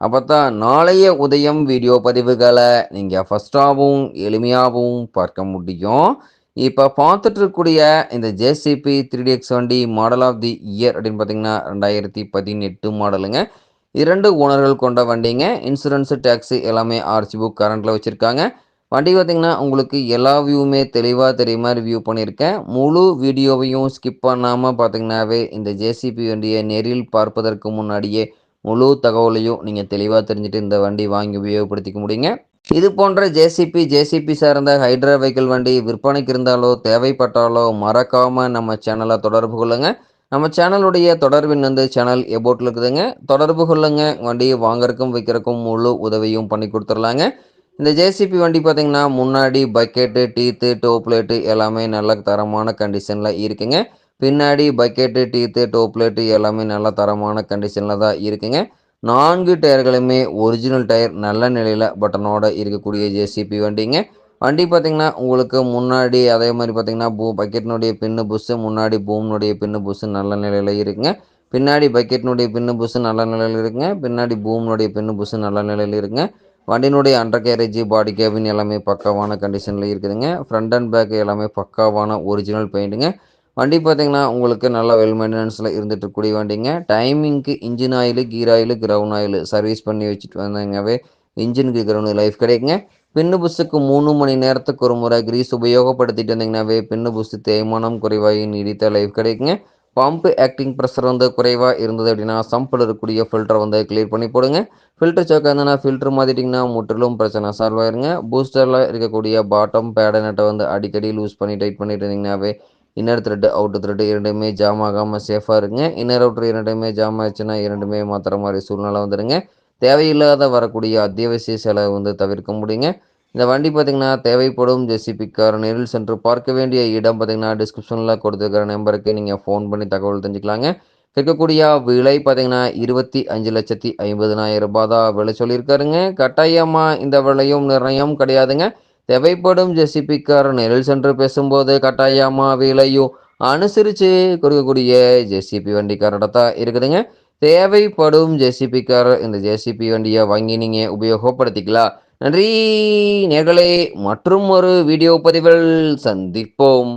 அப்போ தான் நாளைய உதயம் வீடியோ பதிவுகளை நீங்கள் ஃபஸ்ட்டாகவும் எளிமையாகவும் பார்க்க முடியும். இப்போ பார்த்துட்டு இருக்கக்கூடிய இந்த ஜேசிபி த்ரீ டி எக்ஸ் வண்டி மாடல் ஆஃப் தி இயர் அப்படின்னு பார்த்தீங்கன்னா ரெண்டாயிரத்தி பதினெட்டு மாடலுங்க இரண்டு ஓனர்கள் கொண்ட வண்டிங்க. இன்சூரன்ஸு டேக்ஸி எல்லாமே ஆர்சி புக் கரண்ட்டில் வச்சுருக்காங்க. வண்டி பார்த்திங்கன்னா உங்களுக்கு எல்லா வியூவுமே தெளிவாக தெரிய மாதிரி வியூ பண்ணியிருக்கேன். முழு வீடியோவையும் ஸ்கிப் பண்ணாமல் பார்த்தீங்கன்னாவே இந்த ஜேசிபி வண்டியை நேரில் பார்ப்பதற்கு முன்னாடியே முழு தகவலையும் நீங்கள் தெளிவாக தெரிஞ்சுட்டு இந்த வண்டி வாங்கி உபயோகப்படுத்திக்க முடியுங்க. இது போன்ற ஜேசிபி ஜேசிபி சார்ந்த ஹைட்ரா வெஹிக்கிள் வண்டி விற்பனைக்கு இருந்தாலோ தேவைப்பட்டாலோ மறக்காமல் நம்ம சேனலை தொடர்பு கொள்ளுங்கள் நம்ம சேனலுடைய தொடர்பின் வந்து சேனல் எபோட்டில் இருக்குதுங்க. தொடர்பு கொள்ளுங்க. வண்டியை வாங்கறக்கும் வைக்கிறக்கும் முழு உதவியும் பண்ணி கொடுத்துடலாங்க. இந்த ஜேசிபி வண்டி பார்த்திங்கன்னா முன்னாடி பக்கெட்டு டீத்து டோப்லேட்டு எல்லாமே நல்ல தரமான கண்டிஷனில் இருக்குங்க. பின்னாடி பக்கெட்டு டீத்து டோப்லெட்டு எல்லாமே நல்ல தரமான கண்டிஷனில் தான் இருக்குங்க. நான்கு டயர்களுமே ஒரிஜினல் டயர் நல்ல நிலையில் பட்டனோட இருக்கக்கூடிய ஜேசிபி வண்டிங்க. வண்டி பார்த்திங்கன்னா உங்களுக்கு முன்னாடி அதே மாதிரி பார்த்திங்கன்னா பூ பக்கெட்டினுடைய பின்னு புஸ்ஸு முன்னாடி பூம்னுடைய பின்னு புஸ்ஸு நல்ல நிலையில் இருக்குங்க. பின்னாடி பக்கெட்டினுடைய பின்னு புஸ்ஸு நல்ல நிலையில் இருக்குங்க. பின்னாடி பூம்னுடைய பின்னு புஸ்ஸு நல்ல நிலையில் இருக்குங்க. வண்டியினுடைய அண்டர் கேரேஜ் பாடி கேபின் எல்லாமே பக்காவான கண்டிஷனில் இருக்குதுங்க. ஃப்ரண்ட் அண்ட் பேக் எல்லாமே பக்காவான ஒரிஜினல் பெயிண்ட்டுங்க வண்டி பார்த்தீங்கன்னா உங்களுக்கு நல்ல வெல் மெயின்டெனன்ஸில் இருந்துட்டு இருக்கக்கூடிய வண்டிங்க. டைமிங்க்கு engine oil gear oil ground oil service பண்ணி வச்சுட்டு வந்தாங்கவே இன்ஜினுக்கு கிரவுண்டு லைஃப் கிடைக்குங்க. பின்னு புஸ்ஸுக்கு மூணு மணி நேரத்துக்கு ஒரு முறை கிரீஸ் உபயோகப்படுத்திட்டு வந்தீங்கன்னாவே பின்னு புஸ்ஸு தேய்மானம் குறைவாகி நீடித்த லைஃப் கிடைக்குங்க. பம்ப் ஆக்டிங் ப்ரெஷர் வந்து குறைவாக இருந்தது அப்படின்னா சம்பில் இருக்கக்கூடிய ஃபில்டரை வந்து கிளியர் பண்ணி போடுங்க. ஃபில்டர் சோக்காக இருந்ததுன்னா ஃபில்டர் மாற்றிட்டிங்கன்னா முற்றிலும் பிரச்சனை சால்வ் ஆயிருங்க. பூஸ்டரில் இருக்கக்கூடிய பாட்டம் பேட நட்டை வந்து அடிக்கடி லூஸ் பண்ணி டைட் பண்ணிட்டு இருந்தீங்கன்னாவே இன்னர் த்ரெட்டு அவுட்டர் த்ரெட்டு இரண்டுமே ஜாம் ஆகாமல் சேஃபாக இருங்க. இன்னர் அவுட்ரு இரண்டுமே ஜாம் ஆச்சுன்னா இரண்டுமே மாற்றுற மாதிரி சூழ்நிலை வந்துடுங்க தேவையில்லாத வரக்கூடிய அத்தியாவசிய செலவு வந்து தவிர்க்க முடியுங்க. இந்த வண்டி பார்த்திங்கன்னா தேவைப்படும் ஜெசிபி கார் நேரில் சென்று பார்க்க வேண்டிய இடம் பார்த்திங்கன்னா டிஸ்கிரிப்ஷனில் கொடுத்துருக்கிற நம்பருக்கு நீங்கள் ஃபோன் பண்ணி தகவல் தெரிஞ்சுக்கலாங்க. கேட்கக்கூடிய விலை பார்த்தீங்கன்னா இருபத்தி அஞ்சு லட்சத்தி ஐம்பதுனாயிரம் ரூபாய் தான் விலை சொல்லியிருக்காருங்க. கட்டாயமாக இந்த விலையும் நிர்ணயம் கிடையாதுங்க. தேவைப்படும் ஜெசிபிக்கார் நேரில் சென்று பேசும்போது கட்டாயமா விலையும் அனுசரித்து கொடுக்கக்கூடிய ஜெசிபி தான் இருக்குதுங்க. தேவைப்படும் ஜேசிபிக்கார் இந்த ஜேசிபி வண்டியை வாங்கி நீங்கள் உபயோகப்படுத்திக்கலாம். நன்றி நேர்களே மற்றும் ஒரு வீடியோ பதிவில் சந்திப்போம்.